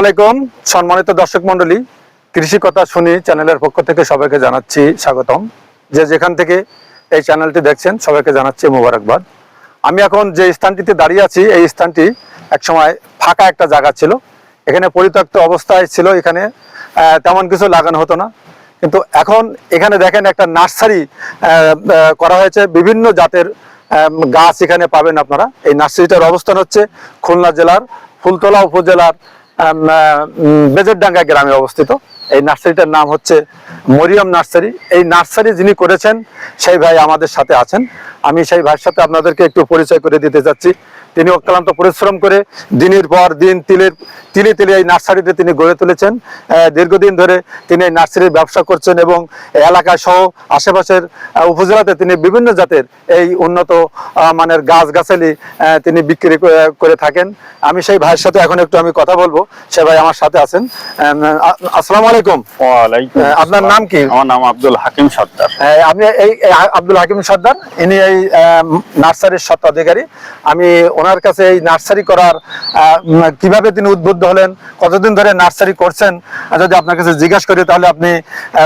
আলাইকুম, সম্মানিত দর্শক মন্ডলী কৃষি কথা শুনি চ্যানেলের পক্ষ থেকে সবাইকে জানাচ্ছি স্বাগতম। যে যেখান থেকে এই চ্যানেলটি দেখছেন, সবাইকে জানাচ্ছি মোবারকবাদ। আমি এখন যে স্থানটিতে দাঁড়িয়ে আছি, এই স্থানটি একসময় ফাঁকা একটা জায়গা ছিল। এখানে পরিত্যক্ত অবস্থায় ছিল, এখানে তেমন কিছু লাগানো হতো না। কিন্তু এখন এখানে দেখেন একটা নার্সারি করা হয়েছে বিভিন্ন জাতের গাছ এখানে পাবেন আপনারা। এই নার্সারিটার অবস্থান হচ্ছে খুলনা জেলার, ফুলতলা উপজেলার বেজেরডাঙ্গা গ্রামে অবস্থিত। এই নার্সারিটার নাম হচ্ছে মরিয়ম নার্সারি। এই নার্সারি যিনি করেছেন, সেই ভাই আমাদের সাথে আছেন। আমি সেই ভাইয়ের সাথে আপনাদেরকে একটু পরিচয় করে দিতে যাচ্ছি। তিনি অক্লান্ত পরিশ্রম করে দিনের পর দিন তিলের তিলে তিলে এই নার্সারিতে তিনি গড়ে তুলেছেন। দীর্ঘদিন ধরে তিনি এই নার্সারির ব্যবসা করছেন এবং এলাকা সহ আশেপাশের উপজেলাতে তিনি বিভিন্ন জাতের এই উন্নত মানের গাছ গাছালি তিনি বিক্রি করে- থাকেন। আমি সেই ভাইয়ের সাথে এখন একটু আমি কথা বলব। সে ভাই আমার সাথে আছেন। আসসালামু আলাইকুম। আপনার নাম কি? আমার নাম আব্দুল হাকিম সর্দার। এই এই আব্দুল হাকিম সর্দার। ইনি এই আহ, নার্সারির স্বত্বাধিকারী। আমি ওনার কাছে এই নার্সারি করার কীভাবে তিনি উদ্বুদ্ধ হলেন কতদিন ধরে নার্সারি করছেন যদি আপনার কাছে জিজ্ঞাসা করি তাহলে আপনি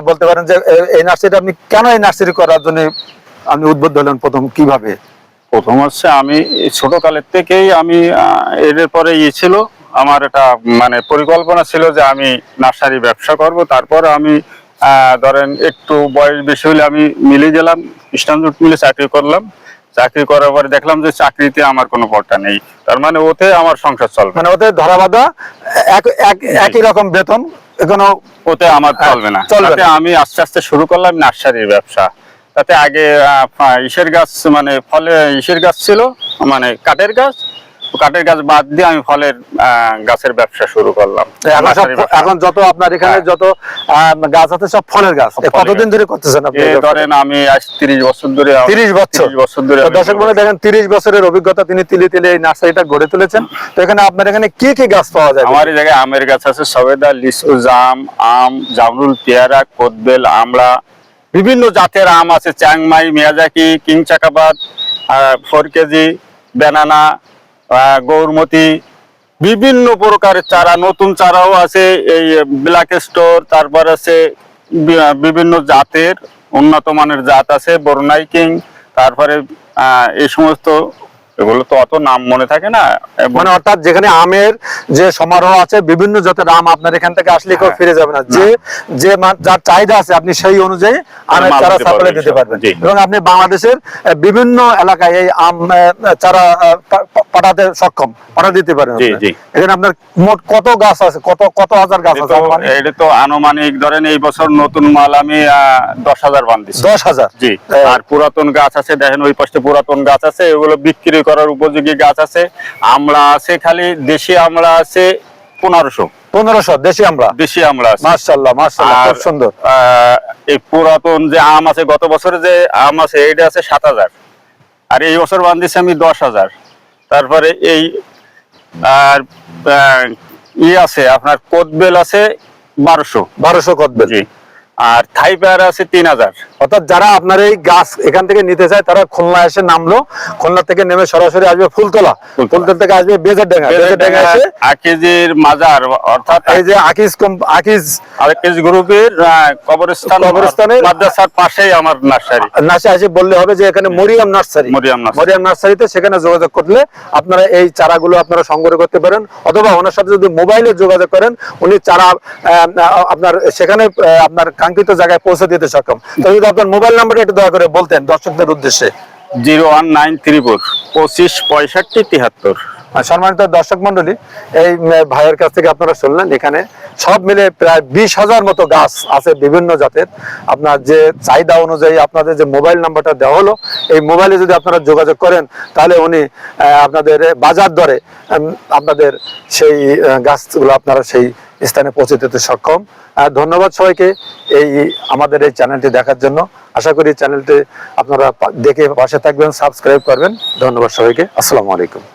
বলতে পারেন যে এই নার্সারিটা আপনি কেন এই নার্সারি করার জন্য আপনি উদ্বুদ্ধ হলেন প্রথম কীভাবে? প্রথম হচ্ছে আমি এই ছোটকালের থেকেই আমি এর পরে ইয়ে ছিল আমার এটা মানে পরিকল্পনা ছিল যে আমি নার্সারি ব্যবসা করব। তারপর আমি ধরেন একটু বয়স বেশি হলে আমি মিলে গেলাম। ইস্টার্ন জোট মিলে চাকরি করলাম। চাকরি করার পরে দেখলাম যে চাকরিতে আমার কোনো পট্টা নেই। তার মানে ওতে আমার সংসার চলবে। মানে ওতে ধরা বাঁধা একই রকম বেতন কোনো ওতে আমার চলবে না। চলবে তাতে আমি আস্তে আস্তে শুরু করলাম নার্সারির ব্যবসা। তাতে আগে ইসের গাছ মানে ফলে ইসের গাছ ছিল মানে কাঠের গাছ কাঠের গাছ বাদ দিয়ে আমি ফলের গাছের ব্যবসা শুরু করলাম। এখন যত আপনার এখানে হ্যাঁ। যত গাছ আছে সব ফলের গাছ। কতদিন ধরে করতেছেন আপনি? ধরেন আমি আজ তিরিশ বছর ধরে 30 বছর। 30 বছর ধরে দর্শক বন্ধু দেখেন তিরিশ বছরের অভিজ্ঞতা তিনি তিলে তিলে এই নার্সারিটা গড়ে তুলেছেন। তো এখানে আপনার এখানে কি কি গাছ পাওয়া যায়? আমার এই জায়গায় আমের গাছ আছে সবেদা লিচু জাম আম জামরুল পেয়ারা কোদবেল আমড়া বিভিন্ন জাতের আম আছে চ্যাংমাই মিয়াজাকি কিং চাকাবাদ ফোর কেজি বেনানা গৌরমতি, বিভিন্ন প্রকারের চারা, নতুন চারাও আছে, এই ব্ল্যাক স্টোর তারপর আছে বিভিন্ন জাতের, উন্নত মানের জাত আছে বরুণাই কিং, তারপরে এই সমস্ত এগুলো তো অত নাম মনে থাকে না। মানে অর্থাৎ যেখানে আমের যে সমারোহ আছে বিভিন্ন জাতের আম আপনার এখান থেকে আসলে কেউ হ্যাঁ। ফিরে যাবে না। যে যে যার চাহিদা আছে আপনি সেই অনুযায়ী আমের চারা সাপ্লাই দিতে পারবেন। এবং আপনি বাংলাদেশের বিভিন্ন এলাকায় এই আম চারা পাঠাতে সক্ষম পাঠা দিতে পারেন। এখানে আপনার মোট কত গাছ আছে কত কত হাজার গাছ আছে? এটা তো আনুমানিক ধরেন এই বছর নতুন মাল আমি দশ হাজার বান্ধিছি দশ হাজার? জি। আর পুরাতন গাছ আছে দেখেন ওই পাশে পুরাতন গাছ আছে এগুলো বিক্রি করার উপযোগী গাছ আছে। আমড়া আছে খালি দেশি আমড়া আছে পনেরোশো। পনেরোশো দেশি আমরা দেশি আছে। মার্শাল্লাহ মার্শাল্লাহ খুব সুন্দর। এই পুরাতন যে আম আছে গত বছরে যে আম আছে এইটা আছে সাত হাজার। আর এই বছর বান্ধিছি আমি দশ হাজার। তারপরে এই আর ই আছে আপনার কোদবেল আছে বারোশো। বারোশো কদবেল জি। আর থাই পেয়ারা আছে তিন হাজার। অর্থাৎ যারা আপনার এই গাছ এখান থেকে নিতে চায় তারা খুলনা এসে নামলো। খুলনা থেকে নেমে সরাসরি আসবে ফুলতলা। ফুলতলা। থেকে আসবে বেজের ডেঙ্গা। বেজের ডেঙ্গা এসে এক কেজির মাজার অর্থাৎ এই যে আকিজ কোম- আকিজ গ্রুপের কবরস্থান কবরস্থানের- মাদ্রাসার পাশেই আমার নার্সারি। নাসে এসে বললে হবে যে এখানে মরিয়াম নার্সারি। মরিয়াম নার্সারি। মরিয়াম নার্সারিতে সেখানে যোগাযোগ করলে আপনারা এই চারাগুলো আপনারা সংগ্রহ করতে পারেন অথবা ওনার সাথে যদি মোবাইলে যোগাযোগ করেন উনি চারা আপনার সেখানে আপনার কাঙ্ক্ষিত জায়গায় পৌঁছে দিতে সক্ষম। তো যদি আপনার মোবাইল নাম্বারটা একটু দয়া করে বলতেন দর্শকদের উদ্দেশ্যে। Zero one nine three four পঁচিশ পঁয়ষট্টি তিয়াত্তর সম্মানিত দর্শক মন্ডলী এই ভাইয়ের কাছ থেকে আপনারা শুনলেন এখানে সব মিলে প্রায় বিশ হাজার মতো গাছ আছে বিভিন্ন জাতের। আপনার যে চাহিদা অনুযায়ী আপনাদের যে মোবাইল নাম্বারটা দেওয়া হলো এই মোবাইলে যদি আপনারা যোগাযোগ করেন তাহলে উনি আপনাদের বাজার দরে আপনাদের সেই গাছগুলো আপনারা সেই স্থানে পৌঁছে দিতে সক্ষম। আর ধন্যবাদ সবাইকে এই আমাদের এই চ্যানেলটি দেখার জন্য। আশা করি চ্যানেলটি আপনারা দেখে পাশে থাকবেন, সাবস্ক্রাইব করবেন। ধন্যবাদ সবাইকে। আসসালামু আলাইকুম।